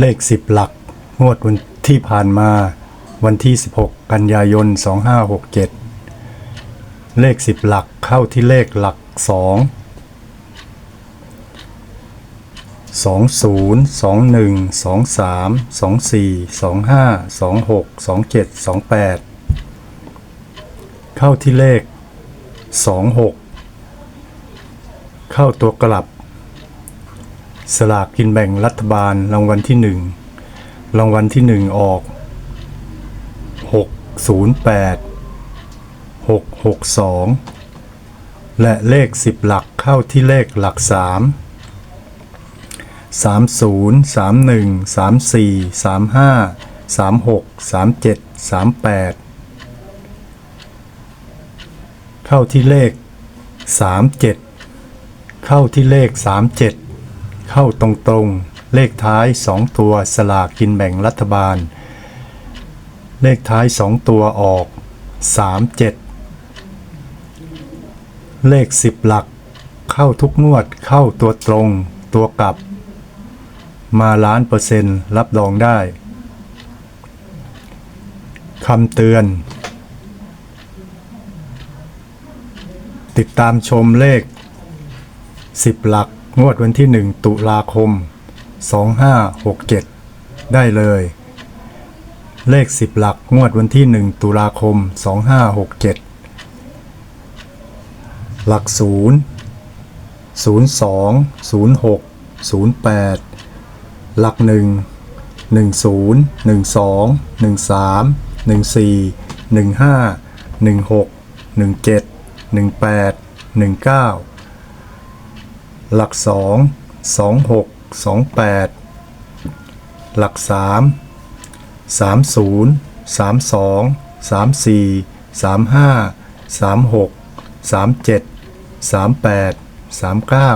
เลข 10 หลัก งวดวันที่ผ่านมา วันที่ 16 กันยายน 2567 เลข 10 หลักเข้าที่เลขหลัก 2 20 21 23 24 25 26 27 28 เข้าที่เลข 26 เข้าตัวกลับ สลากกินแบ่งรัฐบาลรางวัลที่หนึ่งรางวัลที่หนึ่งออกหกศูนย์แปดหกหกสองและเลขสิบหลักเข้าที่เลขหลักสามสามศูนย์สามหนึ่งสามสี่สามห้าสามหกสามเจ็ดสามแปดเข้าที่เลขสามเจ็ดเข้าที่เลขสาม เข้าตรงๆ เลขท้าย 2 ตัวสลากกินแบ่งรัฐบาล เลขท้าย 2 ตัวออก 3 7 เลข 10 หลัก เข้าทุกงวดเข้าตัวตรงตัวกลับ มาล้านเปอร์เซ็นต์รับรองได้คำเตือน ติดตามชมเลข 10 หลัก งวดวันที่ 1 ตุลาคม 2567 ได้เลย เลข 10 หลักงวดวันที่ 1 ตุลาคม 2567 หลัก 0 02 06 08 หลัก 1 10 12 13 14 15 16 17 18 19 หลักสองสองหกสองแปดหลักสามสามศูนย์สามสองสามสี่สามห้าสามหกสามเจ็ดสามแปดสามเก้า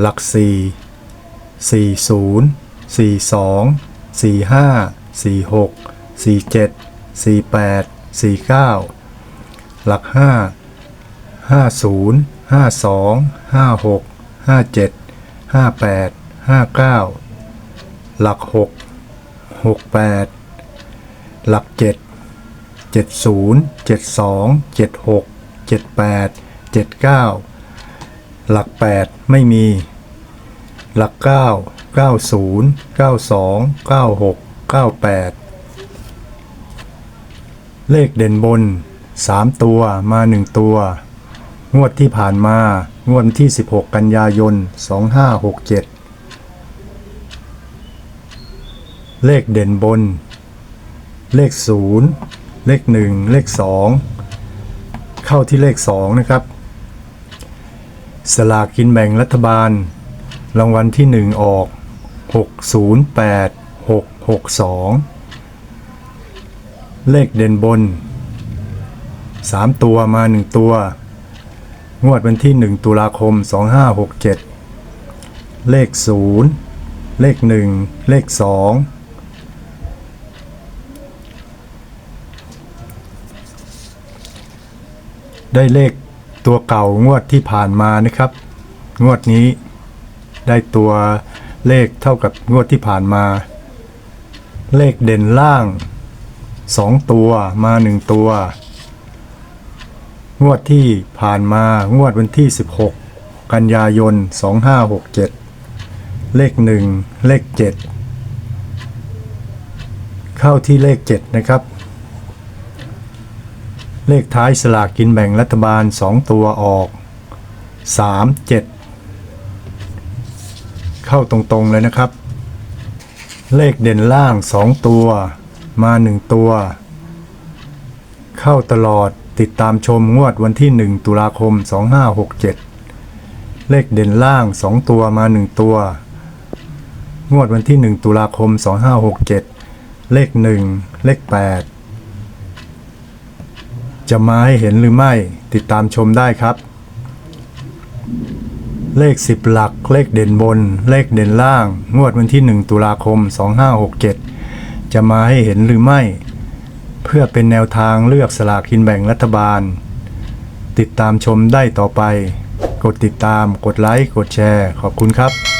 หลักสี่สี่ศูนย์สี่สองสี่ห้าสี่หกสี่เจ็ดสี่แปดสี่เก้าหลักห้าห้า ศูนย์ห้าสองห้าหกห้าเจ็ดห้าแปดห้าเก้าหลักหกหกแปดหลักเจ็ดเจ็ดศูนย์เจ็ดสองเจ็ดหกเจ็ดแปดเจ็ดเก้าหลักแปดไม่มี หลักเก้าเก้าศูนย์เก้าสองเก้าหกเก้าแปดเลขเด่นบนสามตัวมาหนึ่งตัว งวดที่ผ่านมา งวดที่ 16 กันยายน 2567 เลขเด่นบน เลข 0 เลข 1 เลข 2 เข้าที่เลข 2 นะครับ สลากกินแบ่งรัฐบาล รางวัลที่ 1 ออก 608 662 เลขเด่นบน 3 ตัวมา 1 ตัว งวดวันที่ 1 ตุลาคม 2567 เลข 0 เลข 1 เลข 2 ได้เลขตัวเก่างวดที่ผ่านมานะครับ งวดนี้ได้ตัวเลขเท่ากับงวดที่ผ่านมา เลขเด่นล่าง 2 ตัวมา 1 ตัว งวดที่ผ่านมางวดวันที่ 16 กันยายน 2567 เลข 1 เลข 7 เข้าที่เลข 7 นะครับ เลขท้ายสลากกินแบ่งรัฐบาล 2 ตัวออก 3 7 เข้าตรงๆเลยนะครับ เลขเด่นล่าง 2 ตัวมา 1 ตัว เข้าตลอด ติดตามชมงวดวันที่ 1 ตุลาคม 2567 เลขเด่นล่าง 2 ตัวมา 1 ตัว งวดวันที่ 1 ตุลาคม 2567 เลข 1 เลข 8 จะมาให้เห็นหรือไม่ติดตามชมได้ครับ เลข 10 หลัก เลขเด่นบน เลขเด่นล่าง งวดวันที่ 1 ตุลาคม 2567 จะมาให้เห็นหรือไม่ เพื่อเป็นแนวทางเลือกสลากกินแบ่งรัฐบาล ติดตามชมได้ต่อไป กดติดตามกดไลค์กดแชร์ ขอบคุณครับ